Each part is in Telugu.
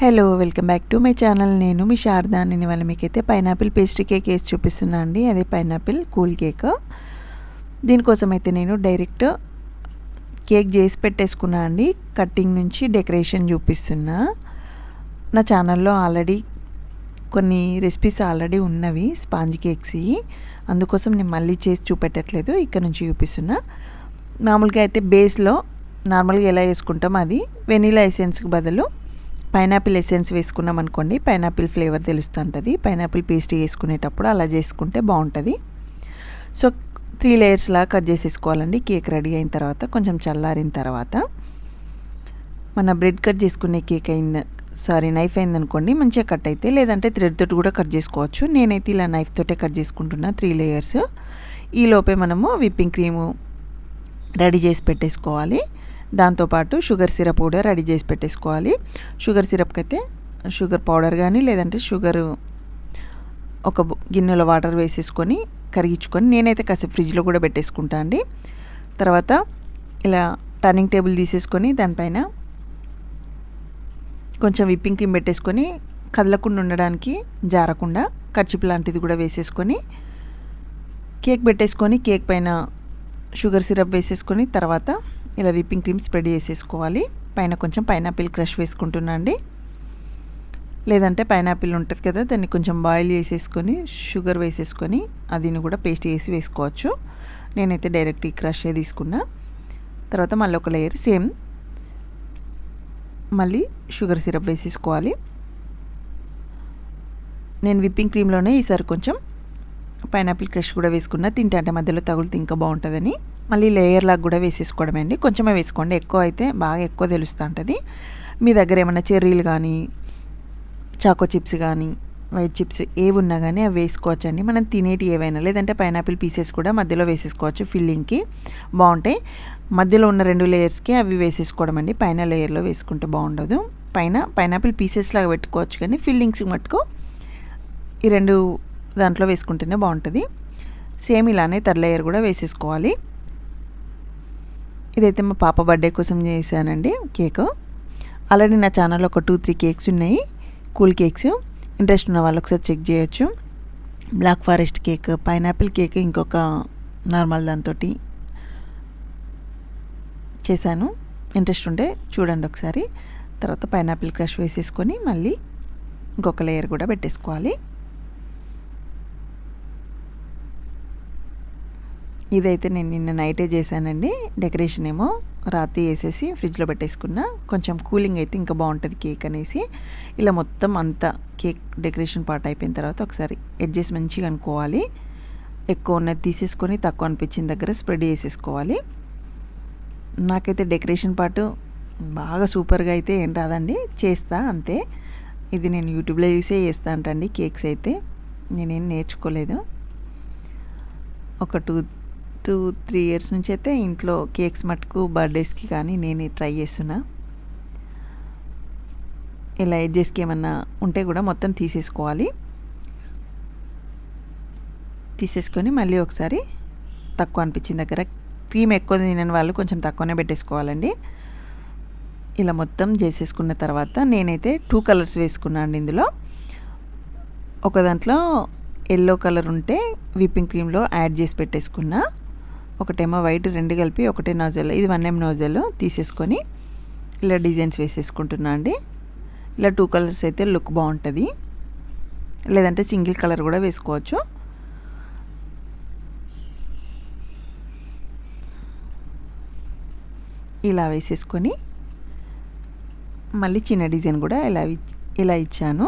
Hello welcome back to my channel నేను మీ శారదా నేను ఇవాళ మీకైతే పైనాపిల్ పేస్ట్రీ కేక్ వేసి చూపిస్తున్నా అండి. అదే పైనాపిల్ కూల్ కేక్ దీనికోసం అయితే నేను డైరెక్ట్ కేక్ చేసి పెట్టేసుకున్నా అండి. కట్టింగ్ నుంచి డెకరేషన్ చూపిస్తున్నా. నా ఛానల్లో ఆల్రెడీ కొన్ని రెసిపీస్ ఆల్రెడీ ఉన్నవి స్పాంజ్ కేక్స్ అందుకోసం నేను మళ్ళీ చేసి చూపెట్టట్లేదు ఇక్కడ నుంచి చూపిస్తున్నా. మామూలుగా అయితే బేస్లో నార్మల్గా ఎలా వేసుకుంటాం అది వెనీలా ఎసెన్స్కి బదులు పైనాపిల్ ఎసెన్స్ వేసుకున్నాం అనుకోండి పైనాపిల్ ఫ్లేవర్ తెలుస్తుంటుంది. పైనాపిల్ పేస్ట్ వేసుకునేటప్పుడు అలా చేసుకుంటే బాగుంటుంది. సో త్రీ లేయర్స్లా కట్ చేసేసుకోవాలండి. కేక్ రెడీ అయిన తర్వాత కొంచెం చల్లారిన తర్వాత. మన బ్రెడ్ కట్ చేసుకునే కేక్ అయింది సారీ నైఫ్ అయిందనుకోండి మంచిగా కట్ అయితే లేదంటే థ్రెడ్ తోటి కూడా కట్ చేసుకోవచ్చు. నేనైతే ఇలా నైఫ్ తోటే కట్ చేసుకుంటున్నా త్రీ లేయర్స్. ఈ లోపే మనము విప్పింగ్ క్రీము రెడీ చేసి పెట్టేసుకోవాలి. దాంతోపాటు షుగర్ సిరప్ కూడా రెడీ చేసి పెట్టేసుకోవాలి. షుగర్ సిరప్కి అయితే షుగర్ పౌడర్ కానీ లేదంటే షుగర్ ఒక గిన్నెలో వాటర్ వేసేసుకొని కరిగించుకొని నేనైతే కాసేపు ఫ్రిడ్జ్లో కూడా పెట్టేసుకుంటా అండి. తర్వాత ఇలా టర్నింగ్ టేబుల్ తీసేసుకొని దానిపైన కొంచెం విప్పింగ్ క్రీమ్ పెట్టేసుకొని కదలకుండా ఉండడానికి జారకుండా కర్చిప్ లాంటిది కూడా వేసేసుకొని కేక్ పెట్టేసుకొని కేక్ పైన షుగర్ సిరప్ వేసేసుకొని తర్వాత ఇలా విప్పింగ్ క్రీమ్ స్ప్రెడ్ చేసేసుకోవాలి. పైన కొంచెం పైనాపిల్ క్రష్ వేసుకుంటున్నాండి లేదంటే పైనాపిల్ ఉంటుంది కదా దాన్ని కొంచెం బాయిల్ చేసేసుకొని షుగర్ వేసేసుకొని అదిని కూడా పేస్ట్ చేసి వేసుకోవచ్చు. నేనైతే డైరెక్ట్ ఈ క్రష్ తీసుకున్నా. తర్వాత మళ్ళీ ఒక లేయర్ సేమ్ మళ్ళీ షుగర్ సిరప్ వేసేసుకోవాలి. నేను విప్పింగ్ క్రీమ్లోనే ఈసారి కొంచెం పైనాపిల్ క్రష్ కూడా వేసుకున్నా. తింటే అంటే మధ్యలో తగులుతే ఇంకా బాగుంటుందని. మళ్ళీ లేయర్ లాగా కూడా వేసేసుకోవడం అండి. కొంచెమే వేసుకోండి. ఎక్కువ అయితే బాగా ఎక్కువ తెలుస్తూ ఉంటుంది. మీ దగ్గర ఏమైనా చెర్రీలు కానీ చాకో చిప్స్ కానీ వైట్ చిప్స్ ఏవి ఉన్నా కానీ అవి వేసుకోవచ్చండి. మనం తినేటి ఏవైనా లేదంటే పైనాపిల్ పీసెస్ కూడా మధ్యలో వేసేసుకోవచ్చు ఫిల్లింగ్కి. బాగుంటాయి. మధ్యలో ఉన్న రెండు లేయర్స్కి అవి వేసేసుకోవడం అండి. పైన లేయర్లో వేసుకుంటే బాగుండదు. పైన పైనాపిల్ పీసెస్ లాగా పెట్టుకోవచ్చు కానీ ఫిల్లింగ్స్ మట్టుకు ఈ రెండు దాంట్లో వేసుకుంటేనే బాగుంటుంది. సేమ్ ఇలానే థర్డ్ లేయర్ కూడా వేసేసుకోవాలి. ఇదైతే మా పాప బర్త్డే కోసం చేశానండి కేక్. ఆల్రెడీ నా ఛానల్లో ఒక టూ త్రీ కేక్స్ ఉన్నాయి. కూల్ కేక్స్ ఇంట్రెస్ట్ ఉన్న వాళ్ళు ఒకసారి చెక్ చేయొచ్చు. Black forest cake pineapple cake ఇంకొక నార్మల్ దాంతో చేశాను. ఇంట్రెస్ట్ ఉంటే చూడండి ఒకసారి. తర్వాత పైనాపిల్ క్రష్ వేసేసుకొని మళ్ళీ ఇంకొక లేయర్ కూడా పెట్టేసుకోవాలి. ఇదైతే నేను నిన్న నైటే చేశానండి. డెకరేషన్ ఏమో రాత్రి వేసేసి ఫ్రిడ్జ్లో పెట్టేసుకున్నా. కొంచెం కూలింగ్ అయితే ఇంకా బాగుంటుంది కేక్ అనేసి. ఇలా మొత్తం అంతా కేక్ డెకరేషన్ పార్ట్ అయిపోయిన తర్వాత ఒకసారి ఎడ్జెస్ మంచిగా అనుకోవాలి. ఎక్కువ ఉన్నది తీసేసుకొని తక్కువ అనిపించిన దగ్గర స్ప్రెడ్ చేసేసుకోవాలి. నాకైతే డెకరేషన్ పార్ట్ బాగా సూపర్గా అయితే ఏం రాదండి. చేస్తా అంతే. ఇది నేను యూట్యూబ్లో చూసే చేస్తా అంటండి కేక్స్ అయితే. నేనేం నేర్చుకోలేదు. ఒక టూ టూ త్రీ ఇయర్స్ నుంచి అయితే ఇంట్లో కేక్స్ మటుకు బర్త్డేస్కి కానీ నేను ట్రై చేస్తున్నా. ఇలా ఎడ్జెస్కి ఏమన్నా ఉంటే కూడా మొత్తం తీసేసుకోవాలి. తీసేసుకొని మళ్ళీ ఒకసారి తక్కువ అనిపించిన దగ్గర క్రీమ్ ఎక్కువ తినని వాళ్ళు కొంచెం తక్కువనే పెట్టేసుకోవాలండి. ఇలా మొత్తం చేసేసుకున్న తర్వాత నేనైతే టూ కలర్స్ వేసుకున్నాను ఇందులో. ఒక దాంట్లో ఎల్లో కలర్ ఉంటే విప్పింగ్ క్రీమ్లో యాడ్ చేసి పెట్టేసుకున్నా. ఒకటేమో వైట్ రెండు కలిపి ఒకటే నోజల్. ఇది వన్ ఎం నోజల్ తీసేసుకొని ఇలా డిజైన్స్ వేసేసుకుంటున్నా అండి. ఇలా టూ కలర్స్ అయితే లుక్ బాగుంటుంది. లేదంటే సింగిల్ కలర్ కూడా వేసుకోవచ్చు. ఇలా వేసేసుకొని మళ్ళీ చిన్న డిజైన్ కూడా ఇలా ఇలా ఇచ్చాను.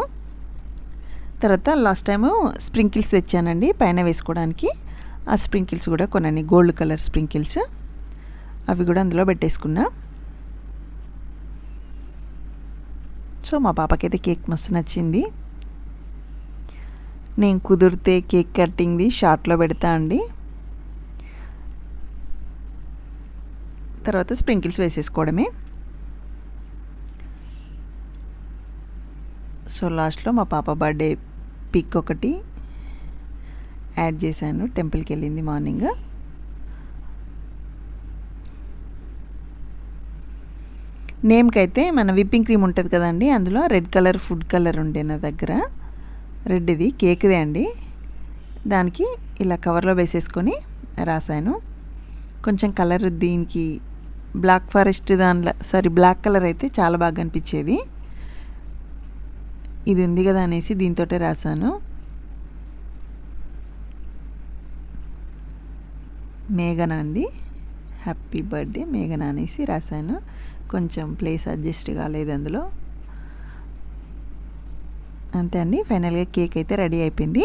తర్వాత లాస్ట్ టైము స్ప్రింకిల్స్ తెచ్చానండి పైన వేసుకోవడానికి. ఆ స్ప్రింకిల్స్ కూడా కొనని గోల్డ్ కలర్ స్ప్రింకిల్స్. అవి కూడా అందులో పెట్టేసుకున్నా. సో మా పాపకైతే కేక్ మస్తు నచ్చింది. నేను కుదిరితే కేక్ కట్టింగ్ది షార్ట్లో పెడతా అండి. తర్వాత స్ప్రింకిల్స్ వేసేసుకోవడమే. సో లాస్ట్లో మా పాప బర్త్డే పిక్ ఒకటి. యాడ్ చేశాను. టెంపుల్కి వెళ్ళింది మార్నింగ్. నేమ్కి అయితే మన విప్పింగ్ క్రీమ్ ఉంటుంది కదండి అందులో రెడ్ కలర్ ఫుడ్ కలర్ ఉండే నా దగ్గర. రెడ్ ఇది కేక్దే అండి. దానికి ఇలా కవర్లో వేసేసుకొని రాశాను కొంచెం కలర్ దీనికి బ్లాక్ ఫారెస్ట్ దానిలో సారీ బ్లాక్ కలర్ అయితే చాలా బాగా అనిపించేది. ఇది ఉంది కదా అనేసి దీంతో రాశాను మేఘన అండి. హ్యాపీ బర్త్డే మేఘన అనేసి రాశాను. కొంచెం ప్లేస్ అడ్జస్ట్ కాలేదు అందులో. అంతే అండి. ఫైనల్గా కేక్ అయితే రెడీ అయిపోయింది.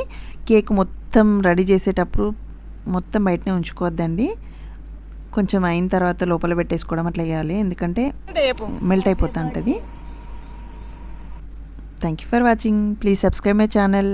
కేక్ మొత్తం రెడీ చేసేటప్పుడు మొత్తం బయటనే ఉంచుకోవద్దండి. కొంచెం అయిన తర్వాత లోపల పెట్టేసుకోవడం అట్లా చేయాలి. ఎందుకంటే మెల్ట్ అయిపోతూ ఉంటుంది. Thank you for watching please subscribe my channel